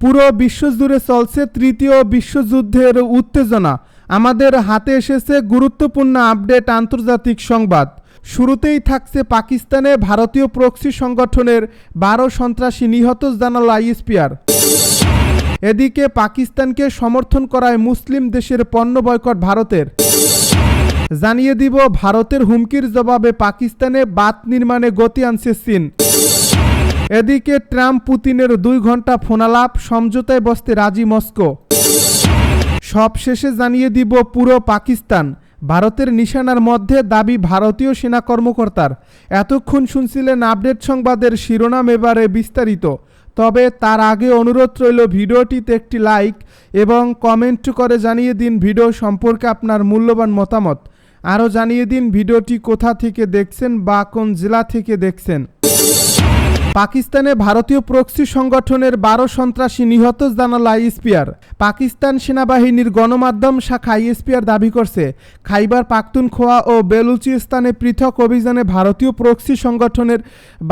পুরো বিশ্বজুড়ে চলছে তৃতীয় বিশ্বযুদ্ধের উত্তেজনা। আমাদের হাতে এসেছে গুরুত্বপূর্ণ আপডেট আন্তর্জাতিক সংবাদ। শুরুতেই থাকছে পাকিস্তানে ভারতীয় প্রক্সি সংগঠনের বারো সন্ত্রাসী নিহত জানাল আইএসপিআর। এদিকে পাকিস্তানকে সমর্থন করায় মুসলিম দেশের পণ্য বয়কট ভারতের। জানিয়ে দিব, ভারতের হুমকির জবাবে পাকিস্তানে বাত নির্মাণে গতি আনছে চীন। এদিকে ট্রাম্প পুতিনের দুই ঘণ্টা ফোনালাপ, সমঝোতায় বসতে রাজি মস্কো। সব শেষে জানিয়ে দিব পুরো পাকিস্তান। ভারতের নিশানার মধ্যে দাবি ভারতীয় সেনা কর্মকর্তার। এতক্ষণ শুনছিলেন আপডেট সংবাদের শিরোনাম এবারে বিস্তারিত। তবে তার আগে অনুরোধ রইল ভিডিওটিতে একটি লাইক এবং কমেন্ট করে জানিয়ে দিন ভিডিও সম্পর্কে আপনার মূল্যবান মতামত। আরও জানিয়ে দিন ভিডিওটি কোথা থেকে দেখছেন বা কোন জেলা থেকে দেখছেন। পাকিস্তানে ভারতীয় প্রক্সি সংগঠনের বারো সন্ত্রাসী নিহত জানাল আইএসপিআর পাকিস্তান সেনাবাহিনীর গণমাধ্যম শাখা আইএসপিআর দাবি করছে, খাইবার পাখতুনখোয়া ও বেলুচিস্তানে পৃথক অভিযানে ভারতীয় প্রক্সি সংগঠনের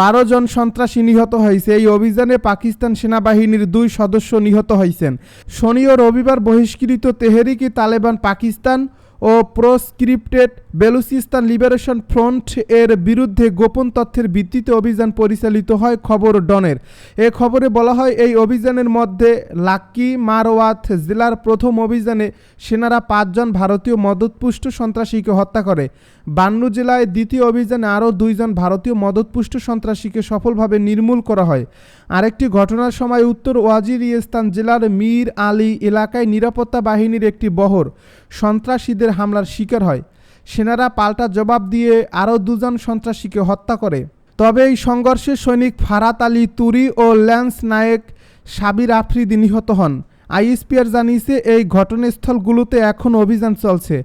বারো জন সন্ত্রাসী নিহত হয়েছে। এই অভিযানে পাকিস্তান সেনাবাহিনীর দুই সদস্য নিহত হয়েছেন। শনি ও রবিবার বহিষ্কৃত তেহরিকি তালেবান পাকিস্তান ও প্রসক্রিপ্টেড বেলুচিস্তান লিবারেশন ফ্রন্ট এর বিরুদ্ধে গোপন তথ্যের ভিত্তিতে অভিযান পরিচালিত হয় খবর ডনের। এ খবরে বলা হয়, এই অভিযানের মধ্যে লাকি মারওয়াত জেলার প্রথম অভিযানে সেনারা পাঁচজন ভারতীয় মদতপুষ্ট সন্ত্রাসীকে হত্যা করে। বান্নু জেলায় দ্বিতীয় অভিযানে আরও দুইজন ভারতীয় মদতপুষ্ট সন্ত্রাসীকে সফলভাবে নির্মূল করা হয়। আরেকটি ঘটনার সময় উত্তর ওয়াজিরিস্তান জেলার মীর আলী এলাকায় নিরাপত্তা বাহিনীর একটি বহর সন্ত্রাসীদের হামলার শিকার হয়। সেনারা পাল্টা জবাব দিয়ে আরও দুজন সন্ত্রাসীকে হত্যা করে। তবে এই সংঘর্ষে সৈনিক ফারাত আলী তুরি ও ল্যান্স নায়েক সাবির আফ্রিদি নিহত হন। আইএসপিআর জানিয়েছে, এই ঘটনাস্থলগুলোতে এখন অভিযান চলছে,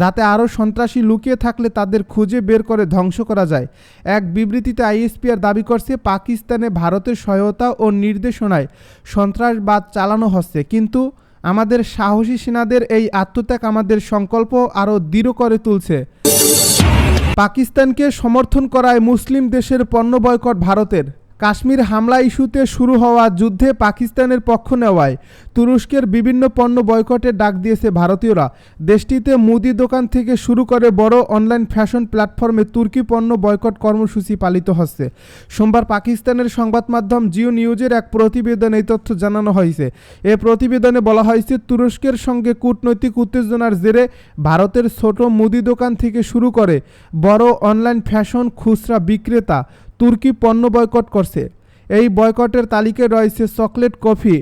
যাতে আরও সন্ত্রাসী লুকিয়ে থাকলে তাদের খুঁজে বের করে ধ্বংস করা যায়। এক বিবৃতিতে আইএসপিআর দাবি করছে, পাকিস্তানে ভারতের সহায়তা ও নির্দেশনায় সন্ত্রাসবাদ চালানো হচ্ছে, কিন্তু আমাদের সাহসী সেনাদের এই আত্মত্যাগ আমাদের সংকল্প আরও দৃঢ় করে তুলছে। পাকিস্তানকে সমর্থন করায় মুসলিম দেশের পণ্য বয়কট ভারতের। কাশ্মীর হামলা ইস্যুতে শুরু হওয়া যুদ্ধে পাকিস্তানের পক্ষ নেওয়ায় তুরস্কের বিভিন্ন পণ্য বয়কটের ডাক দিয়েছে ভারতীয়রা। দেশটিতে মুদি দোকান থেকে শুরু করে বড় অনলাইন ফ্যাশন প্ল্যাটফর্মে তুর্কি পণ্য বয়কট কর্মসূচি পালিত হচ্ছে। সোমবার পাকিস্তানের সংবাদ মাধ্যম জিও নিউজের এক প্রতিবেদনে এই তথ্য জানানো হয়েছে। এ প্রতিবেদনে বলা হয়েছে, তুরস্কের সঙ্গে কূটনৈতিক উত্তেজনার জেরে ভারতের ছোট মুদি দোকান থেকে শুরু করে বড় অনলাইন ফ্যাশন খুচরা বিক্রেতা তুর্কি পণ্য বয়কট করছে। এই বয়কটের তালিকায় রয়েছে চকলেট কফি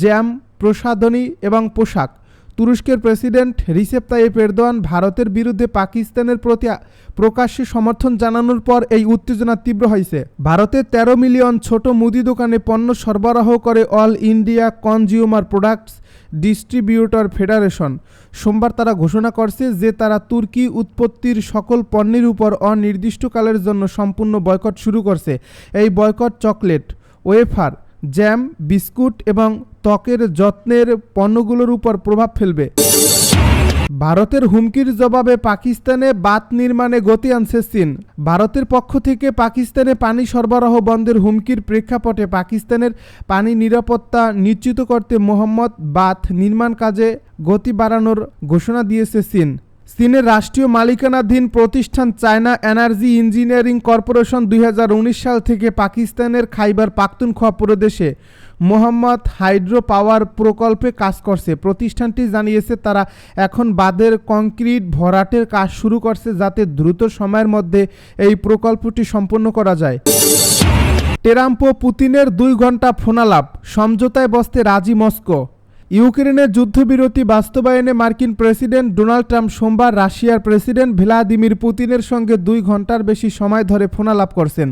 জ্যাম প্রসাধনী এবং পোশাক। তুরস্কের প্রেসিডেন্ট রিসেপ তাইয়েপ এরদোয়ান ভারতের বিরুদ্ধে পাকিস্তানের প্রতি প্রকাশ্যে সমর্থন জানানোর পর এই উত্তেজনা তীব্র হয়েছে। ভারতে ১৩ মিলিয়ন ছোট মুদি দোকানে পণ্য সরবরাহ করে all India consumer products distributor federation. সোমবার তারা ঘোষণা করছে যে তারা তুর্কি উৎপত্তির সকল পণ্যের উপর অনির্দিষ্টকালের জন্য সম্পূর্ণ বয়কট শুরু করছে। এই boycott chocolate, wafer jam, biscuit এবং ত্বকের যত্নের পণ্যগুলোর উপর প্রভাব ফেলবে। ভারতের হুমকির জবাবে পাকিস্তানে বাত নির্মাণে গতি আনছে চীন। ভারতের পক্ষ থেকে পাকিস্তানে পানি সরবরাহ বন্ধের হুমকির প্রেক্ষাপটে পাকিস্তানের পানি নিরাপত্তা নিশ্চিত করতে মোহাম্মদ বাত নির্মাণ কাজে গতি বাড়ানোর ঘোষণা দিয়েছে চীন। চীনের রাষ্ট্রীয় মালিকানাধীন প্রতিষ্ঠান চায়না এনার্জি ইঞ্জিনিয়ারিং কর্পোরেশন দুই হাজার উনিশ সাল থেকে পাকিস্তানের খাইবার পাখতুনখোয়া প্রদেশে মোহাম্মদ হাইড্রো পাওয়ার প্রকল্পে কাজ করছে। প্রতিষ্ঠানটি জানিয়েছে, তারা এখন বাঁধের কংক্রিট ভরাটের কাজ শুরু করছে যাতে দ্রুত সময়ের মধ্যে এই প্রকল্পটি সম্পন্ন করা যায়। ট্রাম্প পুতিনের দুই ঘণ্টা ফোনালাপ। সমঝোতায় বসতে রাজি মস্কো। ইউক্রেনের যুদ্ধবিরতি বাস্তবায়নে মার্কিন প্রেসিডেন্ট ডোনাল্ড ট্রাম্প সোমবার রাশিয়ার প্রেসিডেন্ট ভ্লাদিমির পুতিনের সঙ্গে দুই ঘণ্টার বেশি সময় ধরে ফোনালাপ করছেন।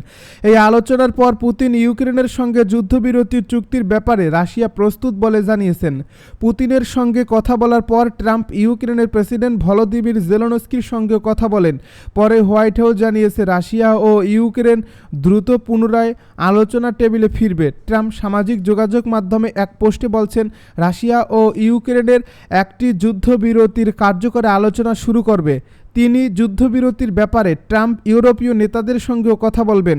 এই আলোচনার পর পুতিন ইউক্রেনের সঙ্গে যুদ্ধবিরতির চুক্তির ব্যাপারে রাশিয়া প্রস্তুত বলে জানিয়েছেন। পুতিনের সঙ্গে কথা বলার পর ট্রাম্প ইউক্রেনের প্রেসিডেন্ট ভলোদিমির জেলনস্কির সঙ্গে কথা বলেন। পরে হোয়াইট হাউস জানিয়েছে, রাশিয়া ও ইউক্রেন দ্রুত পুনরায় আলোচনা টেবিলে ফিরবে। ট্রাম্প সামাজিক যোগাযোগ মাধ্যমে এক পোস্টে বলছেন, রাশিয়া রাশিয়া ও ইউক্রেনের একটি যুদ্ধবিরতির কার্যকরে আলোচনা শুরু করবে। তিনি যুদ্ধবিরতির ব্যাপারে ট্রাম্প ইউরোপীয় নেতাদের সঙ্গেও কথা বলবেন।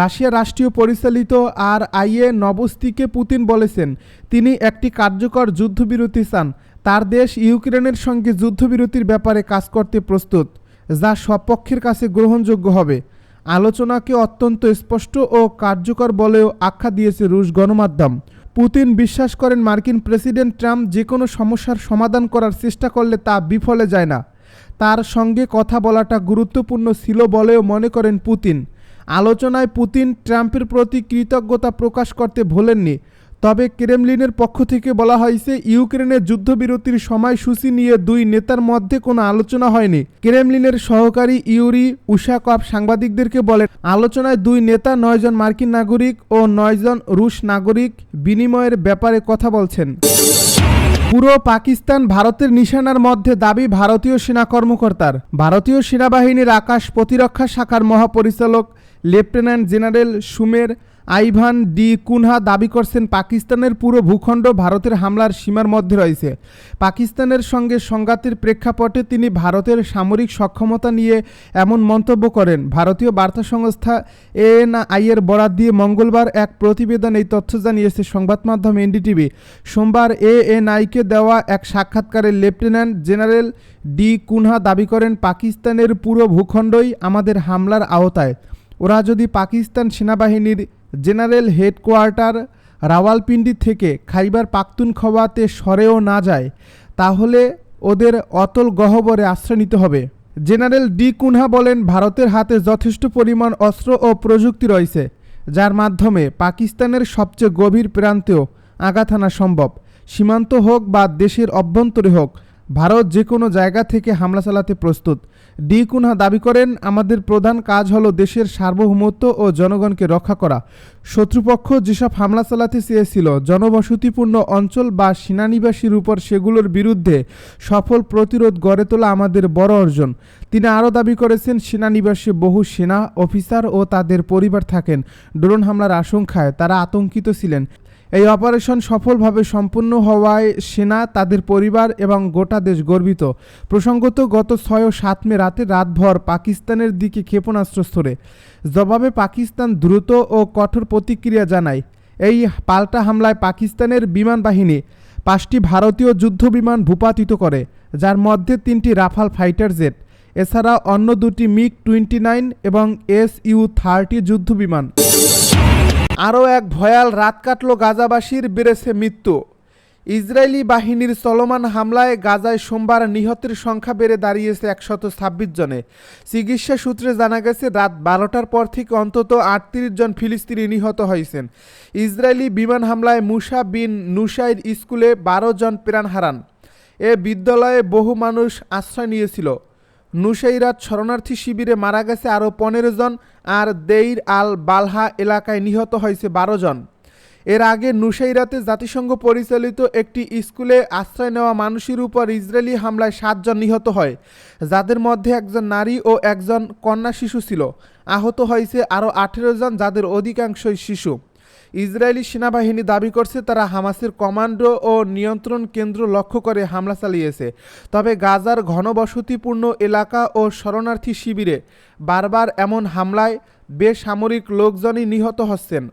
রাশিয়া রাষ্ট্রীয় পরিচালিত আর আইএ নবস্তিকে পুতিন বলেছেন, তিনি একটি কার্যকর যুদ্ধবিরতি চান। তার দেশ ইউক্রেনের সঙ্গে যুদ্ধবিরতির ব্যাপারে কাজ করতে প্রস্তুত, যা সব পক্ষের কাছে গ্রহণযোগ্য হবে। আলোচনাকে অত্যন্ত স্পষ্ট ও কার্যকর বলেও আখ্যা দিয়েছে রুশ গণমাধ্যম। পুতিন বিশ্বাস করেন মার্কিন প্রেসিডেন্ট ট্রাম্প যে কোনো সমস্যার সমাধান করার চেষ্টা করলে তা বিফলে যায় না। তার সঙ্গে কথা বলাটা গুরুত্বপূর্ণ ছিল বলেও মনে করেন পুতিন। আলোচনায় পুতিন ট্রাম্পের প্রতি কৃতজ্ঞতা প্রকাশ করতে ভোলেননি। তবে ক্রেমলিনের পক্ষ থেকে বলা হয়েছে, ইউক্রেনের যুদ্ধবিরতির সময়সূচি নিয়ে দুই নেতার মধ্যে কোনো আলোচনা হয়নি। ক্রেমলিনের সহকারী ইউরি উশাকভ সাংবাদিকদেরকে বলেন, আলোচনায় দুই নেতা নয়জন মার্কিন নাগরিক ও নয়জন রুশ নাগরিক বিনিময়ের ব্যাপারে কথা বলছেন। পুরো পাকিস্তান ভারতের নিশানার মধ্যে দাবি ভারতীয় সেনা কর্মকর্তার। ভারতীয় সেনাবাহিনীর আকাশ প্রতিরক্ষা শাখার মহাপরিচালক lieutenant general Sumer Ivan D'Cunha দাবি করছেন, পাকিস্তানের পুরো ভূখণ্ড ভারতের হামলার সীমার মধ্যে রয়েছে। পাকিস্তানের সঙ্গে সংঘাতের প্রেক্ষাপটে তিনি ভারতের সামরিক সক্ষমতা নিয়ে এমন মন্তব্য করেন। ভারতীয় বার্তা সংস্থা এএনআইয়ের বরাত দিয়ে মঙ্গলবার এক প্রতিবেদন এই তথ্য জানিয়েছে সংবাদ মাধ্যম এনডিটিভি। সোমবার এএনআইকে দেওয়া এক সাক্ষাৎকারে লেফটেন্যান্ট জেনারেল ডি কুনহা দাবি করেন, পাকিস্তানের পুরো ভূখণ্ডই আমাদের হামলার আওতায়। ওরা যদি পাকিস্তান সেনাবাহিনীর জেনারেল হেডকোয়ার্টার রাওয়ালপিন্ডি থেকে খাইবার পাখতুনখওয়াতে সরেও না যায়, তাহলে ওদের অতল গহ্বরে আশ্রয় নিতে হবে। জেনারেল ডি কুনহা বলেন, ভারতের হাতে যথেষ্ট পরিমাণ অস্ত্র ও প্রযুক্তি রয়েছে, যার মাধ্যমে পাকিস্তানের সবচেয়ে গভীর প্রান্তেও আঘাত আনা সম্ভব। সীমান্ত হোক বা দেশের অভ্যন্তরে হোক, ভারত যে কোনো জায়গা থেকে হামলা চালাতে প্রস্তুত। ডি কুনহা দাবি করেন, আমাদের প্রধান কাজ হলো দেশের সার্বভৌমত্ব ও জনগণকে রক্ষা করা। শত্রুপক্ষ যেসব হামলা চালাতে চেয়েছিল, জনবসতিপূর্ণ অঞ্চল বা সেনানিবাসীর উপর সেগুলোর বিরুদ্ধে সফল প্রতিরোধ গড়ে তোলা আমাদের বড় অর্জন। তিনি আরও দাবি করেছেন, সেনানিবাসে বহু সেনা, অফিসার ও তাদের পরিবার থাকেন। ড্রোন হামলার আশঙ্কায় তারা আতঙ্কিত ছিলেন। এই অপারেশন সফলভাবে সম্পূর্ণ হওয়ায় সেনা, তাদের পরিবার এবং গোটা দেশ গর্বিত। প্রসঙ্গত, গত ছয় ও সাত মে রাতে রাতভর পাকিস্তানের দিকে ক্ষেপণাস্ত্র স্তরে। জবাবে পাকিস্তান দ্রুত ও কঠোর প্রতিক্রিয়া জানায়। এই পাল্টা হামলায় পাকিস্তানের বিমান বাহিনী পাঁচটি ভারতীয় যুদ্ধবিমান ভূপাতিত করে, যার মধ্যে তিনটি রাফাল ফাইটার জেট, এছাড়া অন্য দুটি মিগ টোয়েন্টি নাইন এবং এস ইউ থার্টি যুদ্ধবিমান আরও এক ভয়াল রাত কাটল গাজাবাসীর বেড়েছে মৃত্যু। ইসরায়েলি বাহিনীর চলমান হামলায় গাজায় সোমবার নিহতের সংখ্যা বেড়ে দাঁড়িয়েছে একশত ছাব্বিশ জনে। চিকিৎসা সূত্রে জানা গেছে, রাত বারোটার পর থেকে অন্তত আটত্রিশ জন ফিলিস্তিনি নিহত হয়েছেন। ইসরায়েলি বিমান হামলায় মুসা বিন নুসাইর স্কুলে বারো জন প্রাণ হারান। এ বিদ্যালয়ে বহু মানুষ আশ্রয় নিয়েছিল। নুসাইরাত শরণার্থী শিবিরে মারা গেছে আরও পনেরো জন আর দেইর আল বালহা এলাকায় নিহত হয়েছে বারো জন। এর আগে নুসাইরাতে জাতিসংঘ পরিচালিত একটি স্কুলে আশ্রয় নেওয়া মানুষের উপর ইসরায়েলি হামলায় সাতজন নিহত হয়, যাদের মধ্যে একজন নারী ও একজন কন্যা শিশু ছিল। আহত হয়েছে আরও আঠেরো জন, যাদের অধিকাংশই শিশু। ইসরায়েলি সেনাবাহিনী দাবি করছে তারা হামাসের কমান্ডো ও নিয়ন্ত্রণ কেন্দ্র লক্ষ্য করে হামলা চালিয়েছে। তবে গাজার ঘনবসতিপূর্ণ এলাকা ও শরণার্থী শিবিরে বারবার এমন হামলায় বেসামরিক লোকজনই নিহত হচ্ছেন।